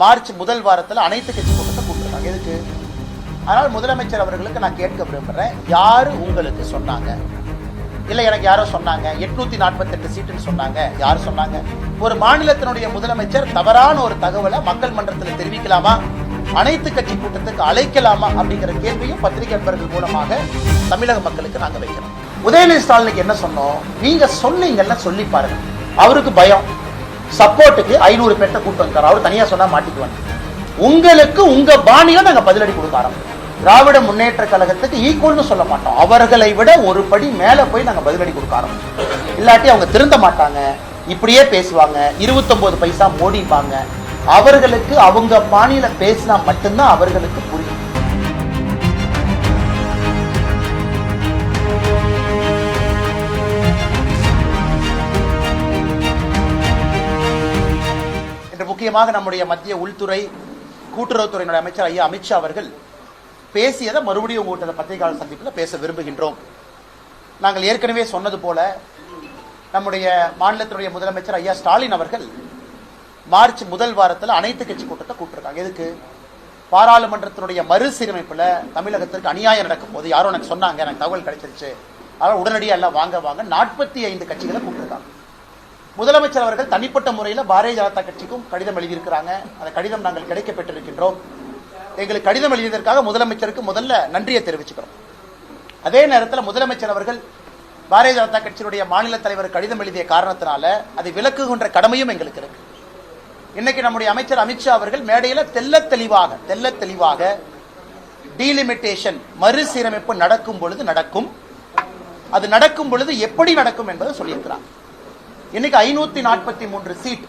March முதல் வாரத்தில் அனைத்து கட்சி கூட்டத்தை கூப்பிட்டுருக்காங்க. எதுக்கு? அதனால் முதலமைச்சர் அவர்களுக்கு நான் கேட்க விரும்புகிறேன் யாரு உங்களுக்கு சொன்னாங்க? இல்லை எனக்கு யாரோ சொன்னாங்க? எட்நூத்தி நாற்பத்தெட்டு சீட்டுன்னு சொன்னாங்க. யார் சொன்னாங்க? ஒரு மாநிலத்தினுடைய முதலமைச்சர் தவறான ஒரு தகவலை மக்கள் மன்றத்தில் தெரிவிக்கலாமா? அனைத்து கட்சி கூட்டத்துக்கு அழைக்கலாமா? அப்படிங்கிற கேள்வியும் பத்திரிகை நண்பர்கள் மூலமாக தமிழக மக்களுக்கு நாங்கள் வைக்கிறோம். உதயநிதி ஸ்டாலினுக்கு என்ன சொன்னோம்? நீங்க சொன்னீங்கன்னு சொல்லி பாருங்க. அவருக்கு பயம். சப்போர்ட்டுக்கு ஐநூறு பேர்த்த கூட்டம் வந்தார் அவர் தனியா சொன்னா மாட்டிக்குவாங்க உங்களுக்கு உங்க பாணியில நாங்க பதிலடி கொடுக்க ஆரம்பிச்சோம். திராவிட முன்னேற்ற கழகத்துக்கு ஈக்குவல்னு சொல்ல மாட்டோம். அவர்களை விட ஒரு படி மேல போய் நாங்க பதிலடி கொடுக்க ஆரம்பிச்சோம். இல்லாட்டி அவங்க திருந்த மாட்டாங்க. இப்படியே பேசுவாங்க. இருபத்தொன்பது பைசா மோடிப்பாங்க அவர்களுக்கு அவங்க பாணியில பேசினா மட்டும்தான் அவர்களுக்கு முக்கியமாக நம்முடைய மத்திய உள்துறை கூட்டுறவுத்துறையினுடைய அமைச்சர் ஐயா அமித்ஷா அவர்கள் பேசியதை மறுபடியும் உங்கள்கிட்ட பத்திரிகையாளர் சந்திப்பில் பேச விரும்புகின்றோம். நாங்கள் ஏற்கனவே சொன்னது போல நம்முடைய மாநிலத்தினுடைய முதலமைச்சர் ஐயா ஸ்டாலின் அவர்கள் மார்ச் முதல் வாரத்தில் அனைத்து கட்சி கூட்டத்தை கூப்பிட்டுருக்காங்க. எதுக்கு? பாராளுமன்றத்தினுடைய மறுசீரமைப்பில் தமிழகத்திற்கு அநியாயம் நடக்கும் போது யாரும் எனக்கு சொன்னாங்க எனக்கு தகவல் கிடைச்சிருச்சு. அதனால் உடனடியாக எல்லாம் வாங்க வாங்க நாற்பத்தி ஐந்து கட்சிகளை கூப்பிட்டு முதலமைச்சர் அவர்கள் தனிப்பட்ட முறையில் பாரதிய ஜனதா கட்சிக்கும் கடிதம் எழுதியிருக்கிறாங்க. அந்த கடிதம் நாங்கள் கிடைக்க பெற்றிருக்கின்றோம் எங்களுக்கு கடிதம் எழுதியதற்காக முதலமைச்சருக்கு முதல்ல நன்றியை தெரிவிச்சுக்கிறோம். அதே நேரத்தில் முதலமைச்சர் அவர்கள் பாரதிய ஜனதா கட்சியினுடைய மாநில தலைவர் கடிதம் எழுதிய காரணத்தினால அதை விலக்குகின்ற கடமையும் எங்களுக்கு இருக்கு. இன்னைக்கு நம்முடைய அமைச்சர் அமித்ஷா அவர்கள் மேடையில் தெல்ல தெளிவாக தெல்ல தெளிவாக டீலிமிட்டேஷன் மறுசீரமைப்பு நடக்கும் பொழுது நடக்கும். அது நடக்கும் பொழுது எப்படி நடக்கும் என்பதை சொல்லியிருக்கிறார். இன்னைக்கு ஐநூத்தி நாற்பத்தி மூன்று சீட்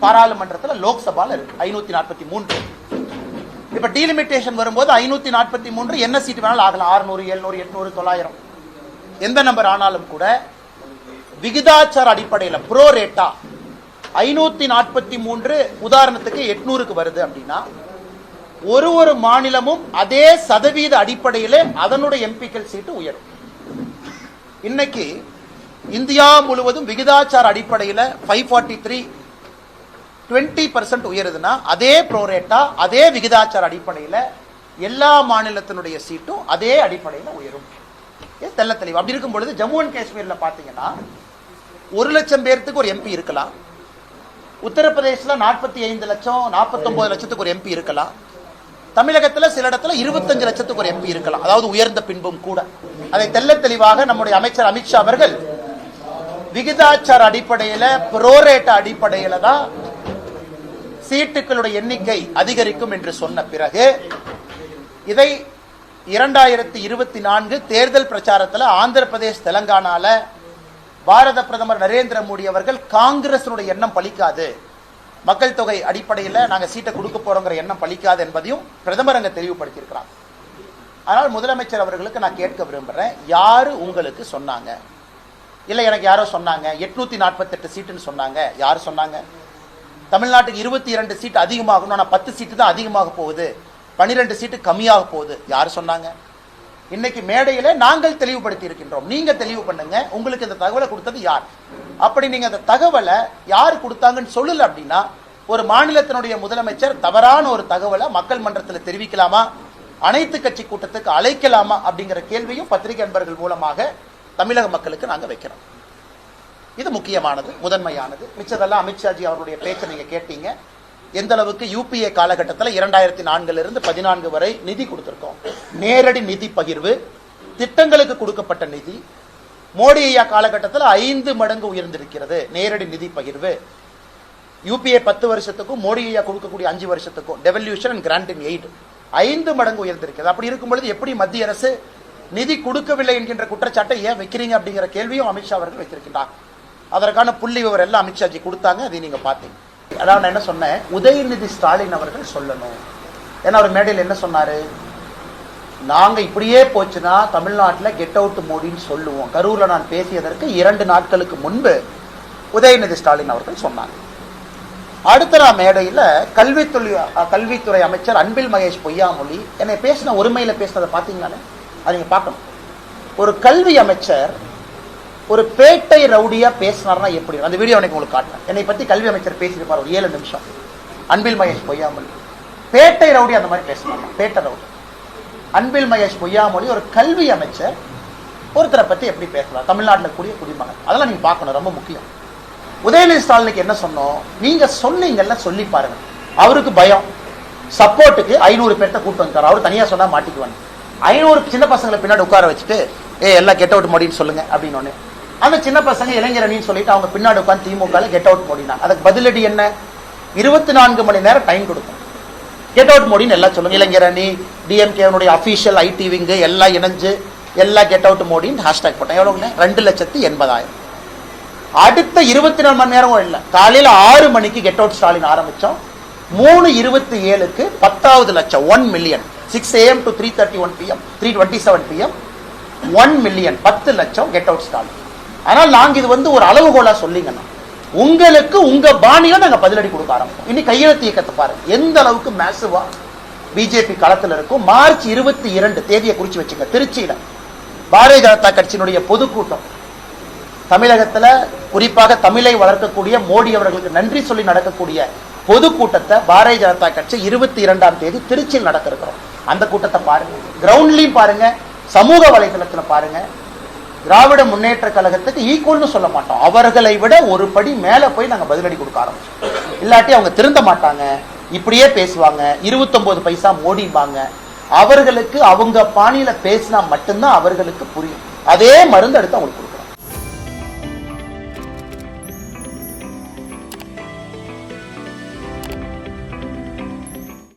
பாராளுமன்றத்தில் லோக்சபால இருக்கு. ஐநூத்தி நாற்பத்தி மூன்று. இப்ப டீலிமிட்டேஷன் வரும்போது ஐநூத்தி நாற்பத்தி மூன்று என்ன சீட் வேணாலும் ஆகலாம். ஆறுநூறு எழுநூறு எட்நூறு தொள்ளாயிரம். எந்த நம்பர் ஆனாலும் கூட விகிதாச்சார அடிப்படையில் ப்ரோ ரேட்டா ஐநூத்தி நாற்பத்தி மூன்று உதாரணத்துக்கு எட்நூறுக்கு வருது அப்படின்னா ஒரு ஒரு மாநிலமும் அதே சதவீத அடிப்படையில் அதனுடைய எம்பிக்கள் சீட்டு உயரும். இன்னைக்கு இந்தியா முழுவதும் விகிதாச்சார அடிப்படையில் five forty three twenty percent உயருதுன்னா அதே ப்ரோரேட்டா அதே விகிதாச்சார அடிப்படையில் எல்லா மாநிலத்தினுடைய சீட்டும் அதே அடிப்படையில் உயரும். தெல்ல தெளிவு? அப்படி இருக்கும் பொழுது ஜம்மு அண்ட் காஷ்மீரில் பார்த்தீங்கன்னா ஒரு லட்சம் பேர்த்துக்கு ஒரு எம்பி இருக்கலாம். உத்தரப்பிரதேசில் நாற்பத்தி ஐந்து லட்சம் நாற்பத்தொம்பது லட்சத்துக்கு ஒரு எம்பி இருக்கலாம். தமிழகத்தில் சில இடத்துல இருபத்தஞ்சு லட்சத்துக்கு ஒரு எம்பி இருக்கலாம். அதாவது உயர்ந்த பின்பும் கூட. அதை தெல்ல தெளிவாக நம்முடைய அமைச்சர் அமித்ஷா அவர்கள் விகிதாச்சார அடிப்படையில புரோரேட்ட அடிப்படையில தான் சீட்டுகளுடைய எண்ணிக்கை அதிகரிக்கும் என்று சொன்ன பிறகு இதை இரண்டாயிரத்தி இருபத்தி நான்கு தேர்தல் பிரச்சாரத்தில் ஆந்திர பிரதேஷ் தெலங்கானால பாரத பிரதமர் நரேந்திர மோடி அவர்கள் காங்கிரசனுடைய எண்ணம் பலிக்காது. மக்கள் தொகை அடிப்படையில் நாங்கள் சீட்டை கொடுக்க போறோங்கிற எண்ணம் பலிக்காது என்பதையும் பிரதமர் அங்கே தெளிவுபடுத்தியிருக்கிறார். ஆனால் முதலமைச்சர் அவர்களுக்கு நான் கேட்க விரும்புகிறேன் யாரு உங்களுக்கு சொன்னாங்க? இல்லை எனக்கு யாரோ சொன்னாங்க. எட்நூத்தி நாற்பத்தெட்டு சீட்டுன்னு சொன்னாங்க. யார் சொன்னாங்க? தமிழ்நாட்டுக்கு இருபத்தி இரண்டு சீட் அதிகமாகணும் ஆனால் பத்து சீட்டு தான் அதிகமாக போகுது. பன்னிரெண்டு சீட்டு கம்மியாக போகுது. யார் சொன்னாங்க? இன்னைக்கு மேடையில நாங்கள் தெளிவுபடுத்தி இருக்கின்றோம். நீங்க தெளிவு பண்ணுங்க. உங்களுக்கு இந்த தகவலை கொடுத்தது யார்? அப்படி நீங்க அந்த தகவலை யார் கொடுத்தாங்கன்னு சொல்லல அப்படின்னா ஒரு மாநிலத்தினுடைய முதலமைச்சர் தவறான ஒரு தகவலை மக்கள் மன்றத்தில் தெரிவிக்கலாமா? அனைத்து கட்சி கூட்டத்துக்கு அழைக்கலாமா? அப்படிங்கிற கேள்வியும் பத்திரிகை நண்பர்கள் மூலமாக தமிழக மக்களுக்கு நாங்க வைக்கிறோம். இது முக்கியமானது முதன்மையானது. மிச்சதெல்லாம் அமித்ஷாஜி அவருடைய பேச்சை நீங்க கேட்டீங்க. எந்த அளவுக்கு யூபிஏ காலகட்டத்தில் இரண்டாயிரத்தி நான்குல இருந்து பதினான்கு வரை நிதி கொடுத்திருக்கோம். நேரடி நிதி பகிர்வு திட்டங்களுக்கு கொடுக்கப்பட்ட நிதி மோடி ஐயா காலகட்டத்தில் ஐந்து மடங்கு உயர்ந்திருக்கிறது நேரடி நிதி பகிர்வு. யூபிஏ பத்து வருஷத்துக்கும் மோடி ஐயா கொடுக்கக்கூடிய அஞ்சு வருஷத்துக்கும் டெவல்யூஷன் அண்ட் கிராண்டிங் எய்ட் ஐந்து மடங்கு உயர்ந்திருக்கிறது. அப்படி இருக்கும் பொழுது எப்படி மத்திய அரசு நிதி கொடுக்கவில்லை என்கின்ற குற்றச்சாட்டை ஏன் வைக்கிறீங்க அப்படிங்கிற கேள்வியும் அமித்ஷா அவர்கள் வைத்திருக்கின்றார். அதற்கான புள்ளி விவரம் எல்லாம் அமித்ஷாஜி கொடுத்தாங்க அதை நீங்க பார்த்தீங்க. அதாவது நான் என்ன சொன்னேன்? உதயநிதி ஸ்டாலின் அவர்கள் சொல்லணும். ஏன்னா அவர் மேடையில் என்ன சொன்னாரு? நாங்க இப்படியே போச்சுன்னா தமிழ்நாட்டில் கெட் அவுட் மோடின்னு சொல்லுவோம். கரூர்ல நான் பேசியதற்கு இரண்டு நாட்களுக்கு முன்பு உதயநிதி ஸ்டாலின் அவர்கள் சொன்னாங்க. அடுத்த நான் மேடையில் கல்வித்துறை கல்வித்துறை அமைச்சர் அன்பில் மகேஷ் பொய்யாமொழி என்னை பேசின ஒருமையில பேசினதை பார்த்தீங்களானே? அதை நீங்க பார்க்கணும். ஒரு கல்வி அமைச்சர் ஒரு பேட்டை ரவுடியா பேசினார்னா எப்படி? அந்த வீடியோ எனக்கு உங்களுக்கு காட்டுறேன். என்னை பத்தி கல்வி அமைச்சர் பேசியிருப்பார் ஒரு ஏழு நிமிஷம். அன்பில் மகேஷ் பொய்யாமொழி. பேட்டை ரவுடி அந்த மாதிரி பேச பேட்டை ரவுடி. அன்பில் மகேஷ் பொய்யாமொழி ஒரு கல்வி அமைச்சர் ஒருத்தரை பத்தி எப்படி பேசலாம் தமிழ்நாட்டில் கூடிய குடிமகன். அதெல்லாம் நீங்க பார்க்கணும் ரொம்ப முக்கியம். உதயநிதி ஸ்டாலினுக்கு என்ன சொன்னோம்? நீங்க சொன்னீங்கல்ல சொல்லி பாருங்க. அவருக்கு பயம். சப்போர்ட்டுக்கு ஐநூறு பேர்த்த கூட்டு வந்தார் அவர் தனியா சொன்னா மாட்டிக்குவாங்க ஐநூறு சின்ன பசங்களை பின்னாடி உட்கார வச்சுட்டு ஏ எல்லாம் கெட் அவுட் மோடின்னு சொல்லுங்க அப்படின்னு ஒன்று அந்த சின்ன பசங்க இளைஞரணின்னு சொல்லிட்டு அவங்க பின்னாடி உட்காந்து திமுக கெட் அவுட் மோடினா அதுக்கு பதிலடி என்ன? இருபத்தி நான்கு மணி நேரம் டைம் கொடுத்தோம் கெட் அவுட் மோடின்னு எல்லாம் சொல்லுங்க. இளைஞரணி டிஎம்கேனுடைய அஃபீஷியல் ஐடி விங்கு எல்லாம் இணைஞ்சு எல்லாம் கெட் அவுட் மோடின்னு ஹேஷ்டாக் போட்டேன். எவ்வளோ ரெண்டு லட்சத்தி எண்பதாயிரம். அடுத்த இருபத்தி நாலு மணி நேரம் இல்லை. காலையில் ஆறு மணிக்கு கெட் அவுட் ஸ்டாலின் ஆரம்பித்தோம் மூணு இருபத்தி ஏழுக்கு பத்தாவது லட்சம் one million six A M to three thirty one P M three twenty seven P M one million பத்து லட்சம் கெட் அவுட் ஸ்டாலின் ஆனால் நாங்க இது வந்து ஒரு அளவுகோலா சொல்லிங்கன்னா உங்களுக்கு உங்க பாணியில நாங்க பதிலடி கொடுக்க ஆரம்பிப்போம். இனி கையெழுத்து இயக்கத்தை பாருங்க. எந்த அளவுக்கு மேசிவா பிஜேபி களத்தில் இருக்கும் மார்ச் இருபத்தி இரண்டு தேதியை குறிச்சு வச்சுங்க. திருச்சியில பாரதிய ஜனதா கட்சியினுடைய பொதுக்கூட்டம். தமிழகத்துல குறிப்பாக தமிழை வளர்க்கக்கூடிய மோடி அவர்களுக்கு நன்றி சொல்லி நடக்கக்கூடிய பொதுக்கூட்டத்தை பாரதிய ஜனதா கட்சி இருபத்தி இரண்டாம் தேதி திருச்சியில் நடக்க இருக்கிறோம் அந்த கூட்டத்தை பாருங்க. கிரவுண்ட்லையும் பாருங்க. சமூக வலைதளத்தில் பாருங்க. திராவிட முன்னேற்ற கழகத்துக்கு ஈக்குவல்னு சொல்ல மாட்டோம். அவர்களை விட ஒரு படி மேலே போய் நாங்கள் பதிலடி கொடுக்க ஆரம்பிச்சோம். இல்லாட்டி அவங்க திருந்த மாட்டாங்க. இப்படியே பேசுவாங்க. 29 பைசா மோடிம்பாங்க அவர்களுக்கு அவங்க பாணியில பேசினா மட்டும்தான் அவர்களுக்கு புரியும். அதே மருந்து எடுத்து அவங்களுக்கு